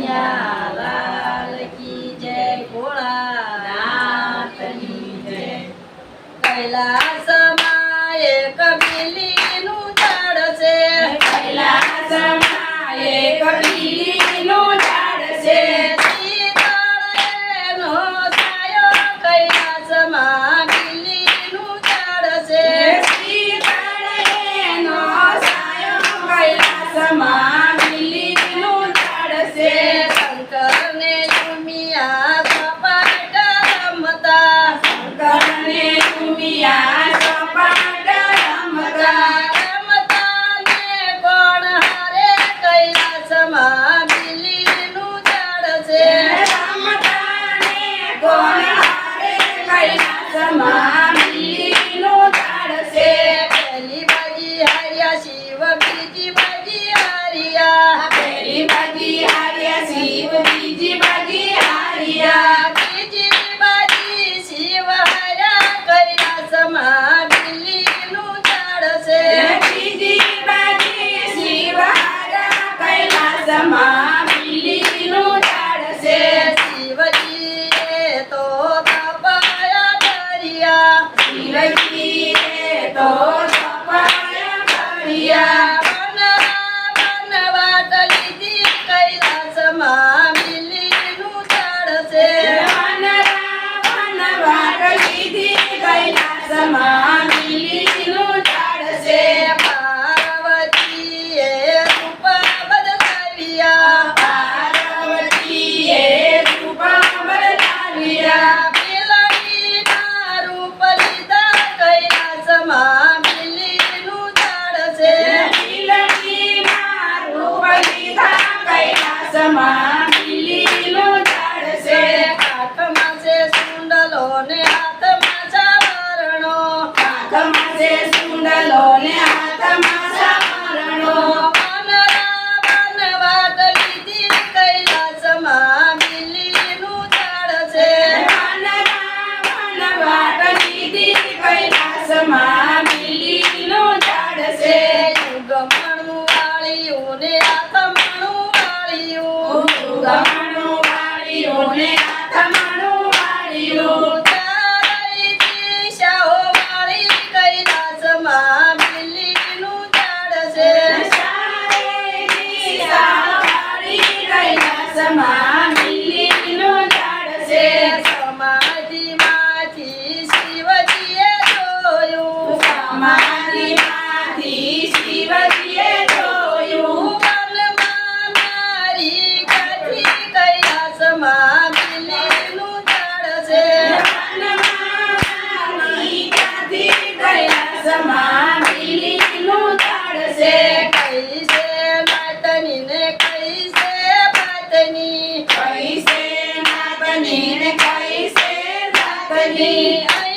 Yeah. હાથમાં છે સુંડલો ને હાથમાં સાવરણો. હાથમાં છે સુંડલો ને હાથમાં સાવરણો માં મિલી નું ઝાડ છે. ગમણું વાળીઓ ને આ ગમણું વાળીઓ ગમણું વાળીઓ Amen.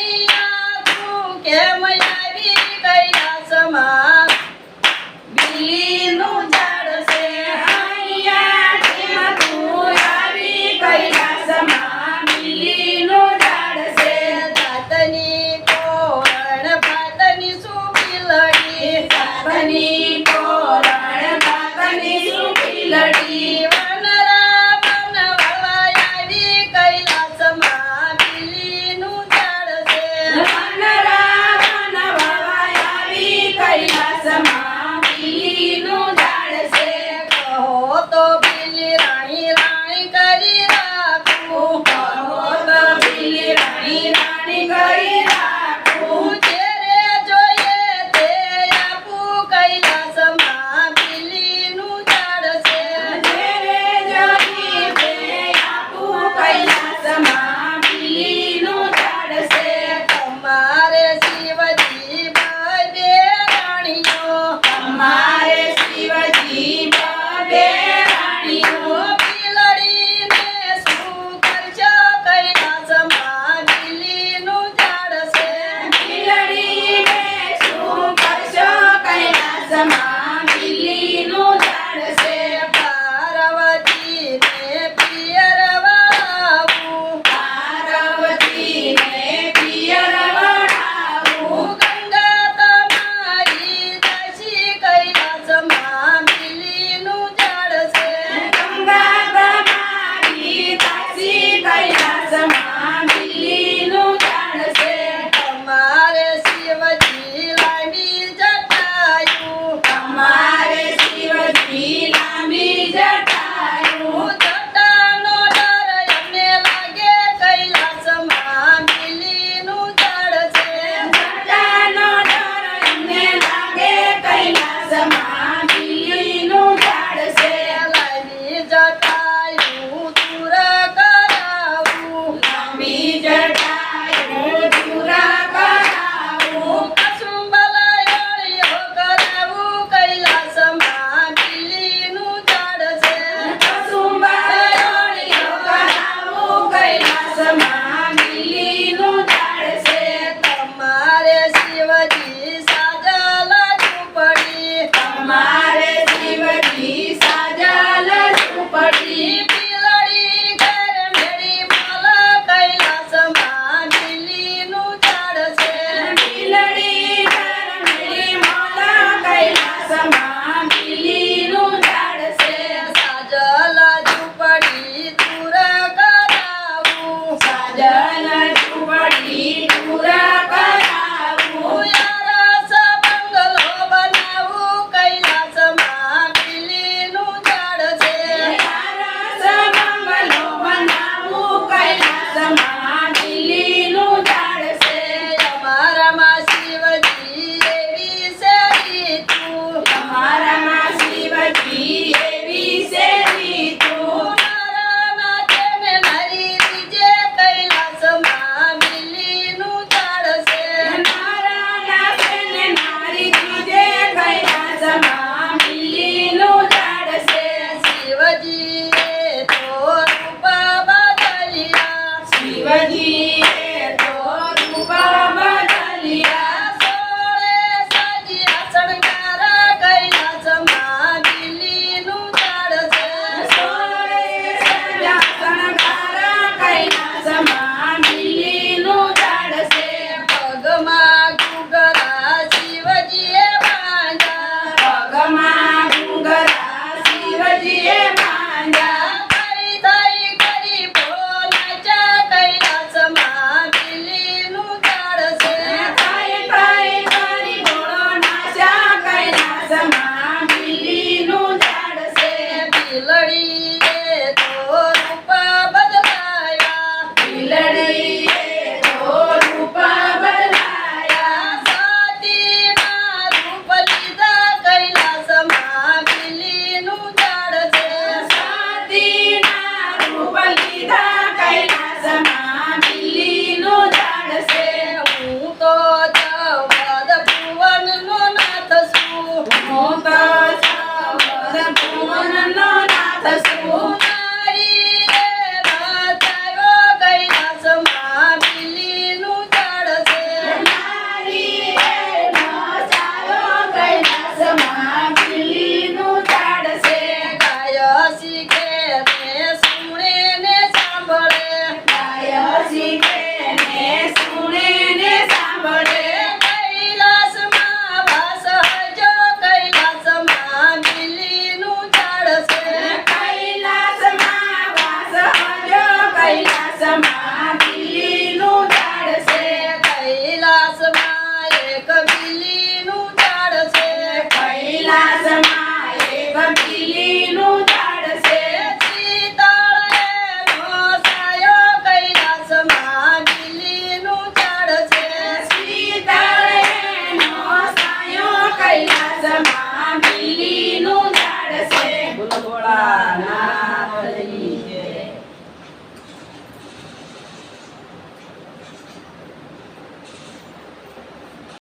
Deus é.